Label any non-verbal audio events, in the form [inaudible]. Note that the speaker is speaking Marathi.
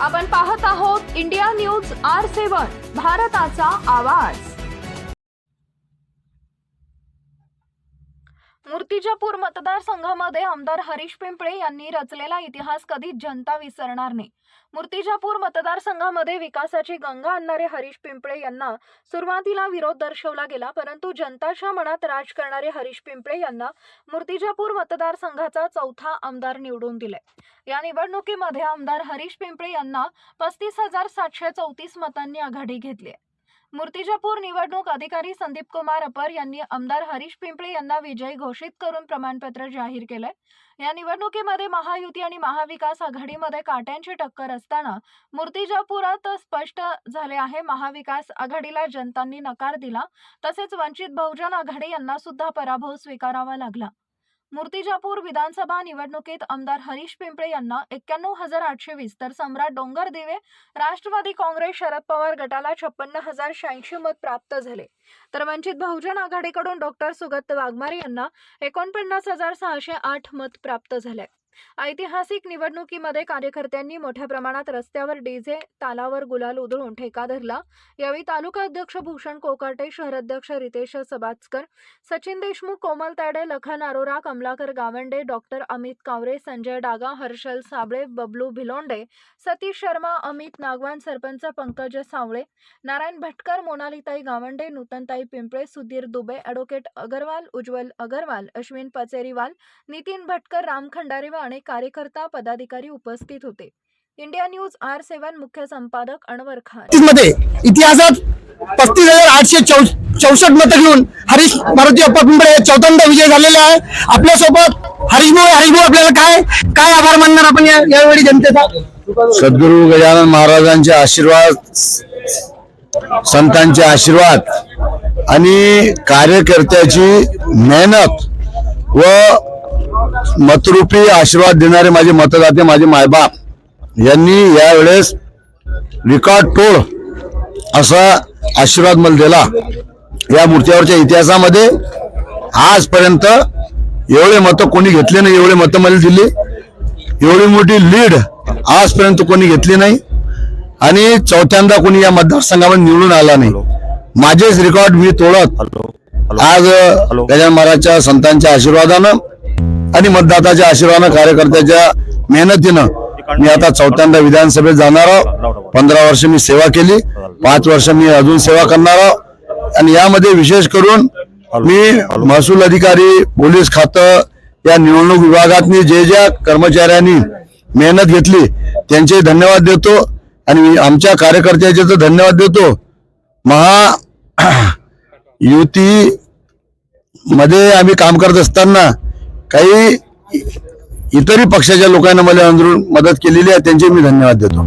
आपण पाहत आहोत इंडिया न्यूज आर सेवन भारताचा आवाज. मूर्तिजापूर मतदारसंघामध्ये आमदार हरीश पिंपळे यांनी रचलेला इतिहास कधीच जनता विसरणार नाही मूर्तिजापूर मतदारसंघामध्ये विकासाची गंगा आणणारे हरीश पिंपळे यांना सुरुवातीला विरोध दर्शवला गेला परंतु जनताच्या मनात राज करणारे हरीश पिंपळे यांना मूर्तिजापूर मतदारसंघाचा चौथा आमदार निवडून दिले या निवडणुकीमध्ये आमदार हरीश पिंपळे यांना पस्तीस हजार सातशे चौतीस मतांनी आघाडी घेतली आहे. मूर्तिजापूर निवडणूक अधिकारी संदीप कुमार अपर यांनी आमदार हरीश पिंपळे यांना विजयी घोषित करून प्रमाणपत्र जाहीर केलंय. या निवडणुकीमध्ये महायुती आणि महाविकास आघाडीमध्ये काट्यांची टक्कर असताना मूर्तिजापुरात स्पष्ट झाले आहे महाविकास आघाडीला जनतांनी नकार दिला तसेच वंचित बहुजन आघाडी यांना सुद्धा पराभव स्वीकारावा लागला. मूर्तिजापूर विधानसभा निवडणुकीत आमदार हरीश पिंपळे यांना एक्क्याण्णव हजार आठशे वीस तर सम्राट डोंगर दिवे राष्ट्रवादी काँग्रेस शरद पवार गटाला छप्पन्न हजार शहाऐंशी मत प्राप्त झाले. तर वंचित बहुजन आघाडीकडून डॉक्टर सुगत वाघमारे यांना एकोणपन्नास हजार सहाशे आठ मत प्राप्त झाले. ऐतिहासिक निवडणुकीमध्ये कार्यकर्त्यांनी मोठ्या प्रमाणात रस्त्यावर डीजे तालावर गुलाल उधळून ठेका धरला. यावेळी तालुका अध्यक्ष भूषण कोकाटे शहराध्यक्ष रितेश सबाचकर सचिन देशमुख कोमल तायडे लखन अरोरा कमलाकर गावंडे डॉक्टर अमित कावरे संजय डागा हर्षल साबळे बबलू भिलोंडे सतीश शर्मा अमित नागवान सरपंच पंकज सावळे नारायण भटकर मोनालिताई गावंडे नूतनताई पिंपळे सुधीर दुबे ॲडव्होकेट अगरवाल उज्ज्वल अगरवाल अश्विन पचेरीवाल नितीन भटकर राम खंडारे अनेक कार्यकर्ता पदाधिकारी उपस्थित होते. इंडिया न्यूज आर सेवन मुख्य संपादक अनवर खान. मध्ये इतिहासात पस्तीस हजार आठशे चौसष्ट मतं घेऊन हरीश मारुती अप्पा पिंपळे हे चौथ्यांदा विजय झालेले आहे. आपल्यासोबत हरीश भाऊ हरीश भाऊ आपल्याला काय काय आभार मानणार आपण यावेळी जनतेचा? सद्गुरु गजानन महाराजांचे आशीर्वाद संतांचे आशीर्वाद आणि कार्यकर्त्याची मेहनत व मतरूपी आशीर्वाद देणारे माझे मतदाते माझे मायबाप यांनी यावेळेस रिकॉर्ड तोड असा आशीर्वाद मला दिला. या मूर्त्यावरच्या इतिहासामध्ये आजपर्यंत एवढे मतं कोणी घेतले नाही एवढे मतं मला दिली. एवढी मोठी लीड आजपर्यंत कोणी घेतली नाही आणि चौथ्यांदा कोणी या मतदारसंघामध्ये निवडून आला नाही. माझेच रेकॉर्ड मी तोडत आज गजानन महाराजच्या संतांच्या आशीर्वादानं आणि मतदाताच्या आशीर्वादानं कार्यकर्त्याच्या मेहनतीनं मी आता चौथ्यांदा विधानसभेत जाणार आहोत पंधरा वर्ष मी सेवा केली. पाच वर्ष मी अजून सेवा करणार आहोत आणि यामध्ये विशेष करून मी महसूल अधिकारी पोलीस खातं या निवडणूक विभागातनी जे ज्या कर्मचाऱ्यांनी मेहनत घेतली त्यांचे धन्यवाद देतो. आणि मी आमच्या कार्यकर्त्याचे तर धन्यवाद देतो. महा [clears throat] युती मध्ये आम्ही काम करत असताना काही इतरही पक्षाच्या लोकांना मला अंदरून मदत केलेली आहे त्यांचे मी धन्यवाद देतो.